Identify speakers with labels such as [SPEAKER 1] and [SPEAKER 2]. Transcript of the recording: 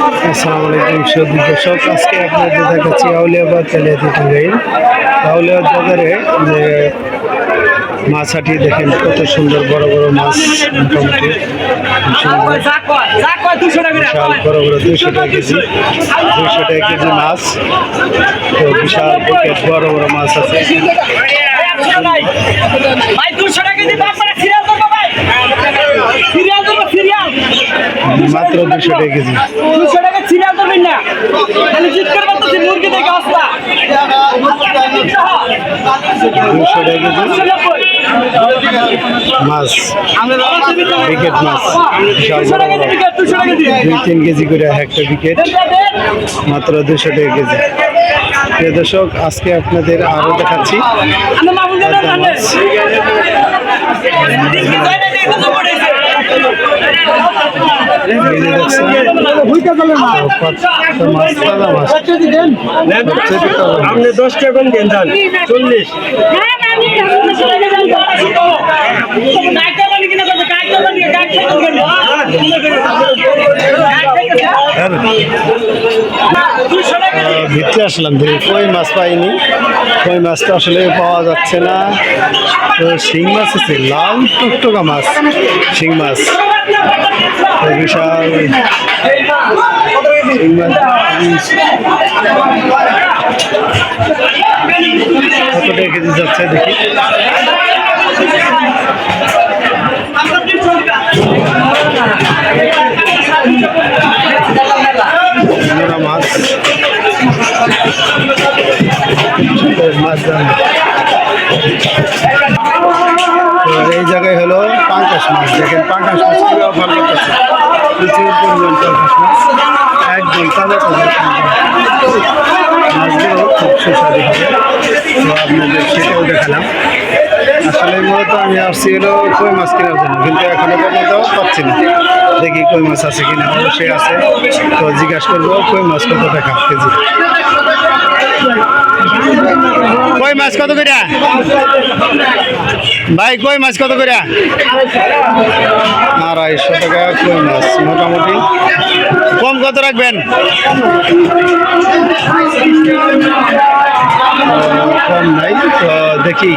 [SPEAKER 1] আসসালামু আলাইকুম সৌদি দর্শক। আজকে আপনাদের দেখাচ্ছি আউলিয়াবাদ কালিয়াতি টাঙ্গাইল আউলিয়াবাদ বাজারে যে মাছ হাটি দেখেন, কত সুন্দর বড় বড় মাছ, মোটামুটি বিশাল বড় বড় দুইশো টাকা কেজি, দুইশো টাকা কেজি মাছ। তো বিশাল বড় বড় মাছ আছে
[SPEAKER 2] ভাই দুশো টাকা দিয়ে বাপ করে সিরিয়াল করব ভাই সিরিয়াল করব সিরিয়াল
[SPEAKER 1] মাত্র দুশো টাকা কেজি।
[SPEAKER 2] দুশো টাকা সিরিয়াল করবেন না। মুরগি অবস্থা
[SPEAKER 1] দুশো টাকা কেজি। মাছ উইকেট দুই তিন কেজি করে একটা উইকেট মাত্র দুশো টাকা কেজি। প্রিয় দর্শক আজকে আপনাদের আরও দেখাচ্ছি
[SPEAKER 2] আমি মামুন দাদা
[SPEAKER 1] পদ্মা
[SPEAKER 2] জানে
[SPEAKER 1] মাছ। এই যে দেখছেন, তো কত মাছ, তাজা মাছ। সবচেয়ে তাজা মাছ।
[SPEAKER 3] আপনি দশ কম দেন যান চল্লিশ
[SPEAKER 1] ভিতরে আসলাম ধরে কই মাছ পাইনি। কই মাছ তো আসলে পাওয়া যাচ্ছে না। তো শিং মাছ আছে, লাল টুকটুকা মাছ, শিং মাছ। বিশাল শিং মাছ কত কেজি যাচ্ছে দেখি। মাছ। তো এই জায়গায় হলো পাঙ্কাশ মাছ, দেখেন পাঙ্কাশ মাছ খুবই অফার করতেছে। প্রচুর পরিমাণ পাঙ্কাশ মাছ, একদম তাজা মাছগুলো খুব সুস্বাদু হবে। তো আপনাদের সেটাও দেখালাম। আসলে মূলত আমি আসছি হলো কই মাছ কেনার জন্য, কিন্তু এখনও পর্যন্ত পাচ্ছি না। দেখি কই মাছ আছে কিনা, অবশ্যই আছে। তো জিজ্ঞাসা করব কই মাছ কত টাকা কেজি? মাছ কত করে? ভাই, কই মাছ কত করে? আড়াইশো টাকা কই মাছ? মোটামুটি। কম কত রাখবেন? কম নাই দেখি।